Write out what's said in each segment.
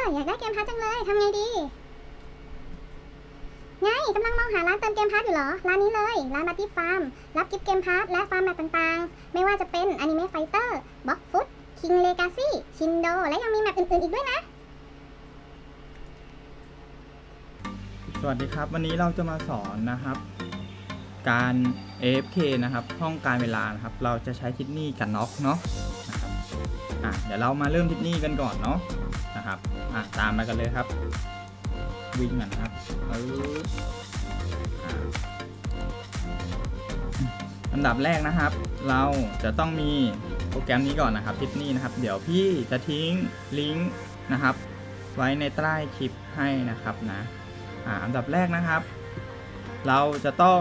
ออยากได้เกมพาร์ทจังเลยทำไงดี ไงกำลังมองหาร้านเติมเกมพาร์ทอยู่เหรอ ร้านนี้เลย ร้านบัตตี้ฟาร์ม รับกิฟต์เกมพาร์ทและฟาร์มแบบต่างๆ ไม่ว่าจะเป็นอนิเมะไฟเตอร์บ็อกฟุตคิงเลกาซี่ชินโด และยังมีแมปอื่นๆอีกด้วยนะ สวัสดีครับ วันนี้เราจะมาสอนนะครับ การ AFK นะครับ ห้องการเวลานะครับ เราจะใช้ทิศนี่กับน็อกเนาะนะครับอะเดี๋ยวเรามาเริ่มทิศนี่กันก่อนเนาะ นะครับอะตามมากันเลยครับ วิ่งกันครับเอออันดับแรกนะครับ เราจะต้องมีโปรแกรมนี้ก่อนนะครับทิศนี่นะครับ เดี๋ยวพี่จะทิ้งลิงก์นะครับ ไว้ในใต้คลิปให้นะครับนะอ่าอันดับแรกนะครับ เราจะต้อง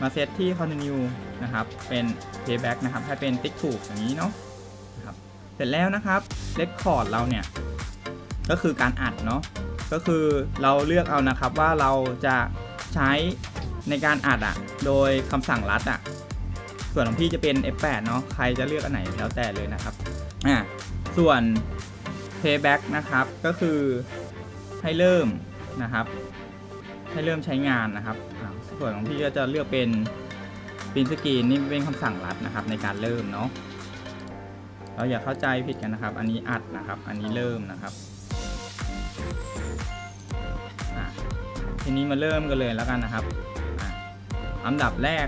มาเซตที่ continue นะครับ เป็น playback นะครับ ให้เป็นติ๊กถูกอย่างนี้เนาะนะครับ เสร็จแล้วนะครับ record เราเนี่ย ก็คือการอัดเนาะก็คือเราเลือกเอานะครับว่าเราจะใช้ในการอัดอะโดยคำสั่งลัดอะส่วนของพี่จะเป็น F8 เนาะใครจะเลือกอันไหนแล้วแต่เลยนะครับอ่าส่วน playback นะครับก็คือให้เริ่มนะครับ ให้เริ่มใช้งานนะครับส่วนของพี่ก็จะเลือกเป็นปินสกรีนนี่เป็นคำสั่งลัดนะครับในการเริ่มเนาะเราอย่าเข้าใจผิดกันนะครับ อันนี้อัดนะครับ อันนี้เริ่มนะครับ ทีนี้มาเริ่มกันเลยแล้วกันนะครับอันดับแรก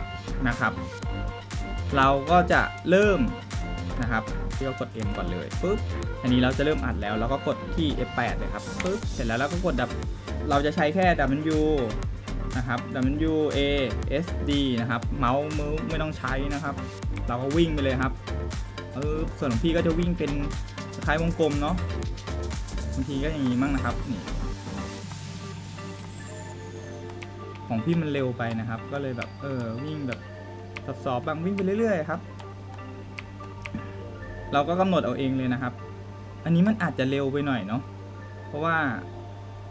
นะครับ เราก็จะเริ่มนะครับที่เรากด M ก่อนเลยปุ๊บอันนี้เราจะเริ่มอัดแล้วเราก็กดที่ F8 เลยครับปุ๊บเสร็จแล้วเราก็กดดับเราจะใช้แค่ W นะครับ W A S D นะครับ เมาส์มือไม่ต้องใช้นะครับ เราก็วิ่งไปเลยครับเออส่วนของพี่ก็จะวิ่งเป็นคล้ายวงกลมเนาะบางทีก็อย่างนี้มั่งนะครับนี่ ของพี่มันเร็วไปนะครับ ก็เลยแบบเออวิ่งแบบสอบๆบางวิ่งไปเรื่อยๆครับ เราก็กำหนดเอาเองเลยนะครับ อันนี้มันอาจจะเร็วไปหน่อยเนาะเพราะว่า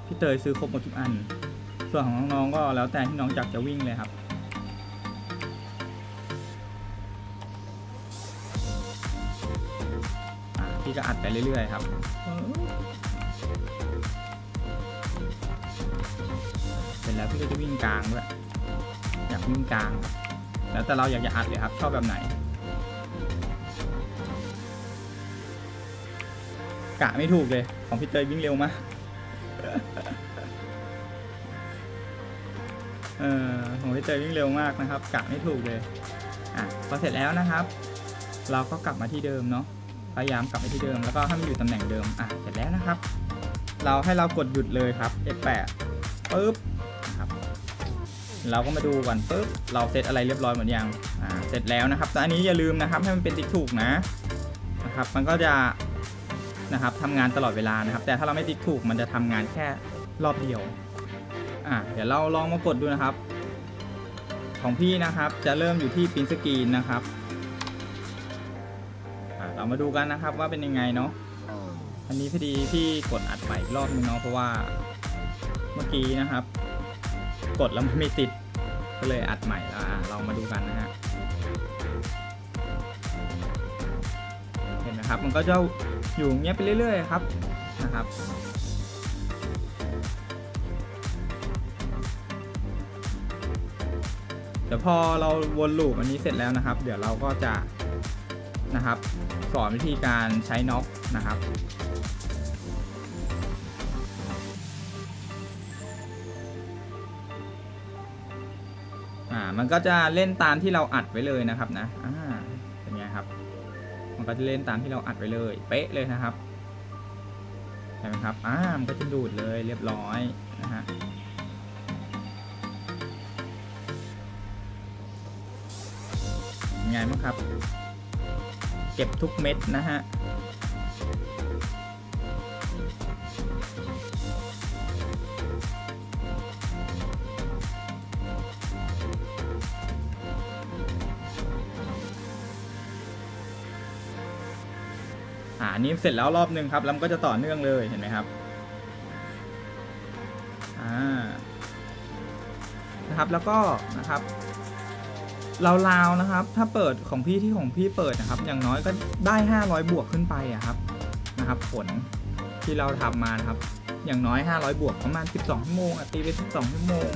พี่เตยซื้อครบหมดทุกอัน ส่วนของน้องๆก็แล้วแต่ที่น้องจักจะวิ่งเลยครับพี่ก็อัดไปเรื่อยๆครับ ร็จแล้วพี่ก็จะวิ่งกลางด้วยอยากวิ่งกลางครับแล้วแต่เราอยากจะอัดเลยครับชอบแบบไหน กะไม่ถูกเลย ของพี่เตยวิ่งเร็วมากเออของพี่เตยวิ่งเร็วมากนะครับ กะไม่ถูกเลยอะพอเสร็จแล้วนะครับ เราก็กลับมาที่เดิมเนาะพยายามกลับไปที่เดิมแล้วก็ให้มันอยู่ตำแหน่งเดิมอะเสร็จแล้วนะครับ เราให้เรากดหยุดเลยครับ F8 ปึ๊บนะครับ เราก็มาดูก่อนปึ๊บเราเซตอะไรเรียบร้อยหมดยังอ่าเสร็จแล้วนะครับแต่อันนี้อย่าลืมนะครับให้มันเป็นติ๊กถูกนะนะครับมันก็จะนะครับทำงานตลอดเวลานะครับ แต่ถ้าเราไม่ติ๊กถูกมันจะทำงานแค่รอบเดียวอะเดี๋ยวเราลองมากดดูนะครับ ของพี่นะครับจะเริ่มอยู่ที่พินสกรีนนะครับอะเรามาดูกันนะครับว่าเป็นยังไงเนาะอันนี้พอดีพี่กดอัดใหม่อีกรอบนึงเนาะเพราะว่าเมื่อกี้นะครับ กดแล้วมันไม่ติด ก็เลยอัดใหม่แล้วอะเรามาดูกันนะฮะ เห็นไหมครับ มันก็จะอยู่อย่างเงี้ยไปเรื่อยๆครับนะครับเดี๋ยวพอเราวนลูปอันนี้เสร็จแล้วนะครับ เดี๋ยวเราก็จะนะครับ สอนวิธีการใช้น็อกนะครับ อ่ามันก็จะเล่นตามที่เราอัดไว้เลยนะครับนะอ่าเป็นไงครับ มันก็จะเล่นตามที่เราอัดไว้เลย เป๊ะเลยนะครับเห็นไหมครับอ่ามันก็จะดูดเลยเรียบร้อยนะฮะยังไงบ้างครับ เก็บทุกเม็ดนะฮะาอันนี้เสร็จแล้วรอบหนึ่งครับแล้วมันก็จะต่อเนื่องเลยเห็นไหมครับอ่านะครับแล้วก็นะครับราวๆนะครับ ถ้าเปิดของพี่ที่ของพี่เปิดนะครับ อย่างน้อยก็ได้ 500 บวกขึ้นไปอะครับนะครับ ผลที่เราทำมานะครับ อย่างน้อย 500 บวกประมาณ 12ชั่วโมงตีไป12ชั่วโมง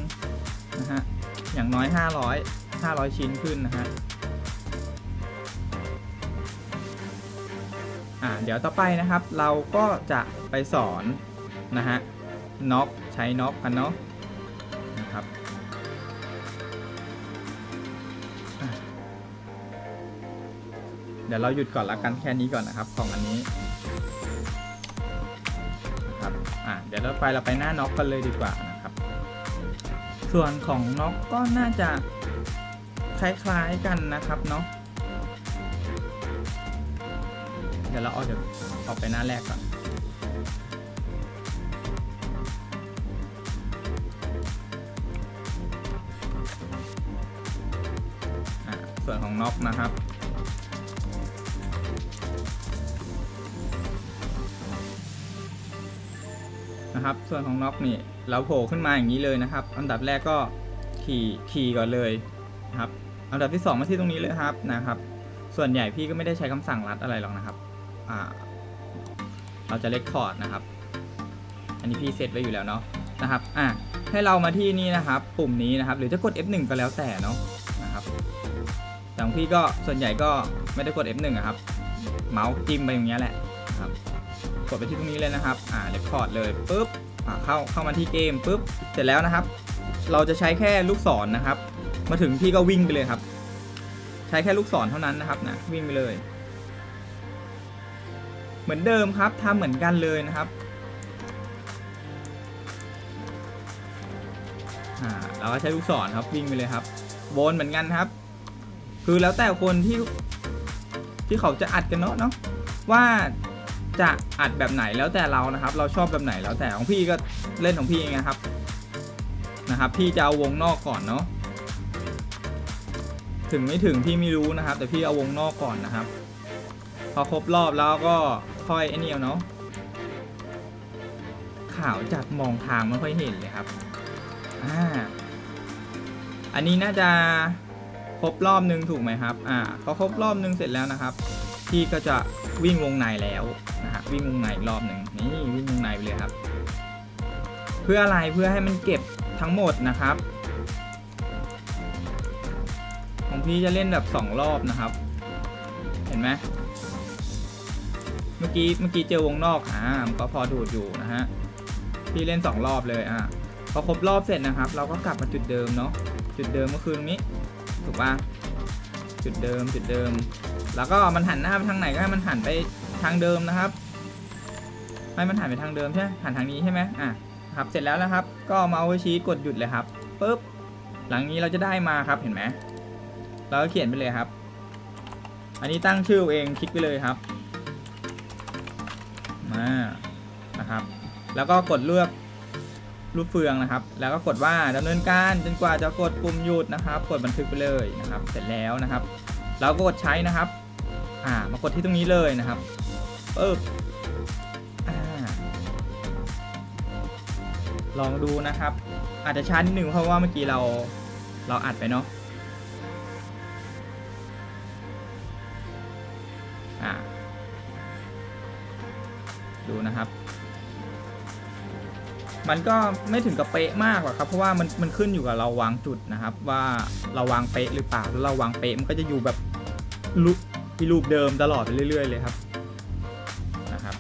นะฮะอย่างน้อย 500 500 ชิ้นขึ้นนะฮะ อ่าเดี๋ยวต่อไปนะครับเราก็จะไปสอนนะฮะน็อกใช้น็อกกันเนาะนะครับเดี๋ยวเราหยุดก่อนละกันแค่นี้ก่อนนะครับของอันนี้นะครับอะเดี๋ยวเราไปเราไปหน้าน็อกกันเลยดีกว่านะครับ ส่วนของน็อกก็น่าจะคล้ายๆกันนะครับเนาะ เดี๋ยวเราเอาเดี๋ยวออกไปหน้าแรกก่อนส่วนของน็อกนะครับนะครับ ส่วนของน็อกนี่เราโผล่ขึ้นมาอย่างนี้เลยนะครับ อันดับแรกก็ขี่ขี่ก่อนเลยนะครับ อันดับที่สองมาที่ตรงนี้เลยครับนะครับ ส่วนใหญ่พี่ก็ไม่ได้ใช้คำสั่งรัดอะไรหรอกนะครับ อ่า เราจะเลคคอร์ดนะครับ อันนี้พี่เซตไว้อยู่แล้วเนาะนะครับ อะให้เรามาที่นี่นะครับ ปุ่มนี้นะครับ หรือจะกด F1 ก็แล้วแต่เนาะนะครับแต่ของพี่ก็ส่วนใหญ่ก็ไม่ได้กด F1 อะครับ เมาส์จิ้มไปอย่างเงี้ยแหละนะครับ กดไปที่ตรงนี้เลยนะครับ อ่าเรคคอร์ดเลยปุ๊บอ่าเข้าเข้ามาที่เกมปุ๊บเสร็จแล้วนะครับ เราจะใช้แค่ลูกศรนนะครับ มาถึงพี่ก็วิ่งไปเลยครับ ใช้แค่ลูกศรเท่านั้นนะครับนะวิ่งไปเลย มือนเดิมครับทำเหมือนกันเลยนะครับเราก็ใช้ลูกศรครับวิ่งไปเลยครับวนเหมือนกันครับ คือแล้วแต่คนที่ที่เขาจะอัดกันเนาะเนาะว่าจะอัดแบบไหนแล้วแต่เรานะครับ เราชอบแบบไหนแล้วแต่ของพี่ก็เล่นของพี่เองนะครับนะครับ พี่จะเอาวงนอกก่อนเนาะถึงไม่ถึงพี่ไม่รู้นะครับ แต่พี่เอาวงนอกก่อนนะครับ พอครบรอบแล้วก็ค่อยไอ้นี่เอาเนาะข่าวจัดมองทางไม่ค่อยเห็นเลยครับอ่าอันนี้น่าจะครบรอบนึงถูกไหมครับอ่าพอครบรอบนึงเสร็จแล้วนะครับ พี่ก็จะวิ่งวงในแล้วนะฮะวิ่งวงในอีกรอบหนึ่งนี่วิ่งวงในไปเลยครับ เพื่ออะไรเพื่อให้มันเก็บทั้งหมดนะครับของพี่จะเล่นแบบสองรอบนะครับ เห็นไหม เมื่อกี้เมื่อกี้เจอวงนอกอ่ามันก็พอดูดอยู่นะฮะพี่เล่นสองรอบเลยอ่าพอครบรอบเสร็จนะครับ เราก็กลับมาจุดเดิมเนาะจุดเดิมก็คือตรงนี้ถูกปะจุดเดิมจุดเดิม แล้วก็มันหันหน้าไปทางไหนก็ให้มันหันไปทางเดิมนะครับให้มันหันไปทางเดิมใช่หมหันทางนี้ใช่ไหมอะครับเสร็จแล้วนะครับ ก็เมาส์ชี้กดหยุดเลยครับปุ๊บหลังนี้เราจะได้มาครับเห็นไหมเราก็เขียนไปเลยครับ อันนี้ตั้งชื่อเองคลิกไปเลยครับ มานะครับ แล้วก็กดเลือกรูปเฟืองนะครับ แล้วก็กดว่าดำเนินการจนกว่าจะกดปุ่มหยุดนะครับ กดบันทึกไปเลยนะครับ เสร็จแล้วนะครับ เราก็กดใช้นะครับ อ่ามากดที่ตรงนี้เลยนะครับปึ๊บอ่าลองดูนะครับ อาจจะช้านิดนึงเพราะว่าเมื่อกี้เราเราอัดไปเนาะ ดูนะครับ มันก็ไม่ถึงกับเป๊ะมากหรอกครับ เพราะว่ามันมันขึ้นอยู่กับเราวางจุดนะครับ ว่าเราวางเป๊ะหรือเปล่าถ้าเราวางเป๊ะมันก็จะอยู่แบบรูปที่รูปเดิมตลอดไปเรื่อย ๆ เลยครับนะครับ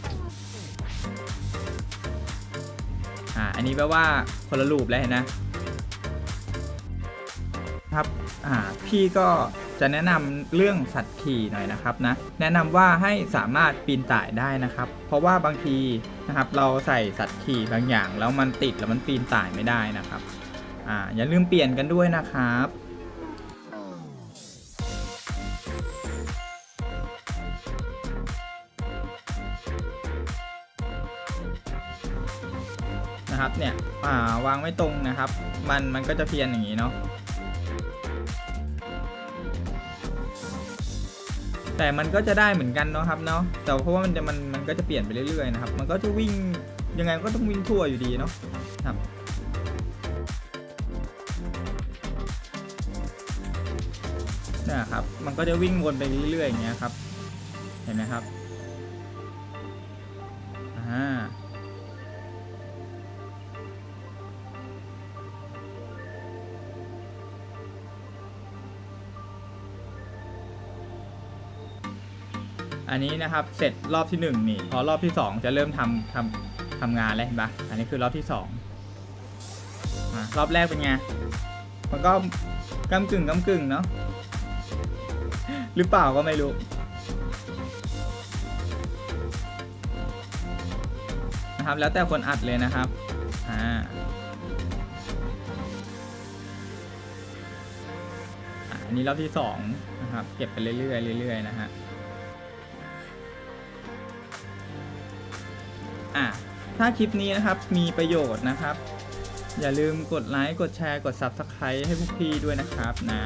อ่าอันนี้แปลว่าคนละรูปแล้วนะ ครับอ่าพี่ก็ จะแนะนำเรื่องสัตว์ขี่หน่อยนะครับนะแนะนำว่าให้สามารถปีนต่ายได้นะครับ เพราะว่าบางทีนะครับเราใส่สัตว์ขี่บางอย่าง แล้วมันติดแล้วมันปีนต่ายไม่ได้นะครับอ่าอย่าลืมเปลี่ยนกันด้วยนะครับนะครับเนี่ยอ่าวางไม่ตรงนะครับ มันมันก็จะเพี้ยนอย่างนี้เนาะ แต่มันก็จะได้เหมือนกันเนาะครับเนาะแต่เพราะว่ามันจะมันมันก็จะเปลี่ยนไปเรื่อยๆนะครับ มันก็จะวิ่งยังไงก็ต้องวิ่งทั่วอยู่ดีเนาะครับเนี่ยครับมันก็จะวิ่งวนไปเรื่อยๆอย่างเงี้ยครับ เห็นไหมครับอ่า อันนี้นะครับเสร็จรอบที่หนึ่งนี่ พอรอบที่สองจะเริ่มทำทำทำงานแล้วเห็นปะอันนี้คือรอบที่สองรอบแรกเป็นไง มันก็กำกึ่งกำกึ่งเนาะหรือเปล่าก็ไม่รู้นะครับแล้วแต่คนอัดเลยนะครับอ่าอันนี้รอบที่สองนะครับเก็บไปเรื่อยๆเรื่อยๆนะฮะ ถ้าคลิปนี้นะครับมีประโยชน์นะครับ อย่าลืมกดไลค์ กดแชร์ กด Subscribe ให้พวกพี่ด้วยนะครับนะ